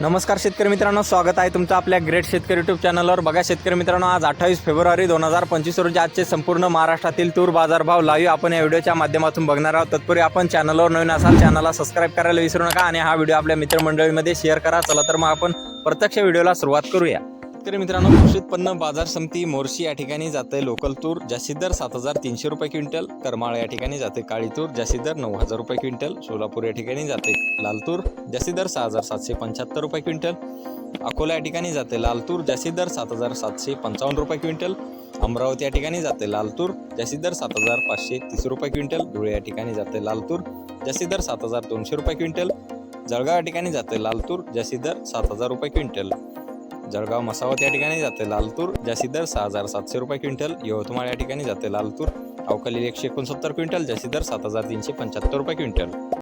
नमस्कार शेतकरी मित्रांनो स्वागत आहे तुमचं आपल्या ग्रेट शेतकरी युट्यूब चॅनलवर बघा शेतकरी मित्रांनो आज अठ्ठावीस फेब्रुवारी दोन हजार पंचवीस रोजी आजचे संपूर्ण महाराष्ट्रातील तूर बाजारभाव लाईव्ह आपण या व्हिडिओच्या माध्यमातून बघणार आहोत. तत्पूर्वी आपण चॅनलवर नवीन असाल चॅनलला सबस्क्राईब करायला विसरू नका आणि हा व्हिडिओ आपल्या मित्रमंडळीमध्ये शेअर करा. चला तर मग आपण प्रत्यक्ष व्हिडिओला सुरुवात करूया. शेतकरी मित्रांनो कृषी उत्पन्न बाजार समिती मोर्शी या ठिकाणी जाते लोकल तूर जास्तीत दर सात हजार तीनशे रुपये क्विंटल. करमाळ या ठिकाणी जाते काळी तूर जास्तीत दर नऊ हजार रुपये क्विंटल. सोलापूर या ठिकाणी जाते लाल तूर जास्तीत दर सहा हजार सातशे पंच्याहत्तर रुपये क्विंटल. अकोला या ठिकाणी जाते लाल तूर जास्तीत दर सात हजार सातशे पंचावन्न रुपये क्विंटल. अमरावती या ठिकाणी जाते लाल तूर जास्तीत दर सात हजार पाचशे तीस रुपये क्विंटल. धुळे या ठिकाणी जाते लाल तूर जास्तीत दर सात हजार दोनशे रुपये क्विंटल. जळगाव या ठिकाणी जाते लाल तूर जास्तीत दर सात हजार रुपये क्विंटल. जळगाव मसावत या ठिकाणी जाते लालतूर जास्तीत दर सहा हजार सातशे रुपये क्विंटल यवतमाळ या ठिकाणी जाते लालतूर. अवकाली एकशे एकोणसत्तर क्विंटल जास्तीत दर सात हजार तीनशे पंच्याहत्तर रुपये क्विंटल.